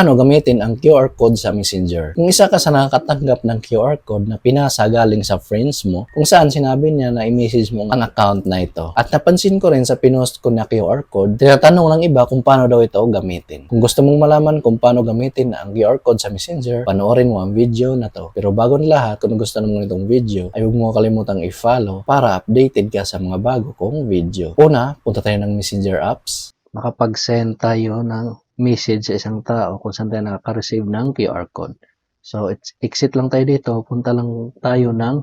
Paano gamitin ang QR code sa Messenger? Kung isa ka sa nakakatanggap ng QR code na pinasa galing sa friends mo, kung saan sinabi niya na i-message mo ang account na ito. At napansin ko rin sa pinost ko na QR code, tinatanong ng iba kung paano daw ito gamitin. Kung gusto mong malaman kung paano gamitin ang QR code sa Messenger, panoorin mo ang video na to. Pero bago ng lahat, kung gusto mo itong video, ay huwag mo kalimutang i-follow para updated ka sa mga bago kong video. Una, punta tayo ng Messenger apps. Makapag-send tayo ng message sa isang tao kung saan tayo nakaka-receive ng QR code. So, it's, exit lang tayo dito. Punta lang tayo ng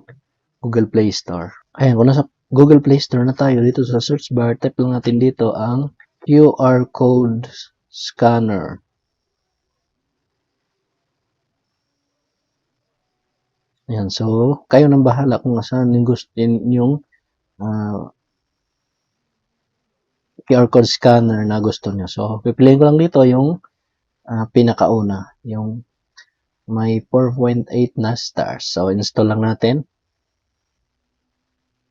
Google Play Store. Ayan, kung nasa Google Play Store na tayo, dito sa search bar, type lang natin dito ang QR code scanner. Ayan, so, kayo nang bahala kung saan yung gusto yung ah, QR code scanner na gusto niyo. So, pipiliin ko lang dito yung ah, pinakauna, yung may 4.8 na stars. So, install lang natin.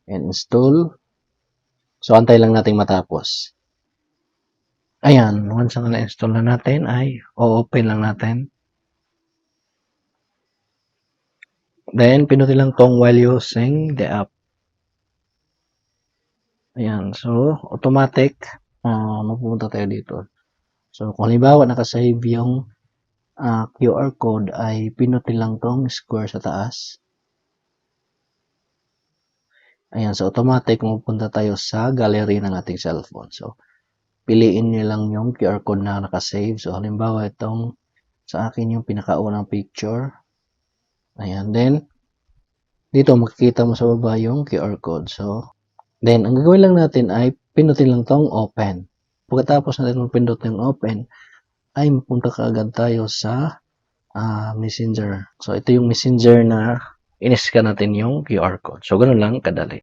And install. So, antay lang natin matapos. Ayan, once na na-install na natin, ay o-open lang natin. Then, pinutin lang tong while using the app. Ayan, so, automatic, ah mapupunta tayo dito. So, kung halimbawa nakasave yung ah, QR code, ay pinutin lang tong square sa taas. Ayan, so automatic, mapupunta tayo sa gallery ng ating cellphone. So, piliin nyo lang yung QR code na nakasave. So, halimbawa, itong sa akin yung pinakaunang picture. Ayan, then, dito makikita mo sa baba yung QR code. So, then, ang gagawin lang natin ay pinutin lang tong open. Pagkatapos natin mapindot yung open, ay mapunta ka agad tayo sa ah, messenger. So, ito yung messenger na iniscan natin yung QR code. So, ganun lang kadali.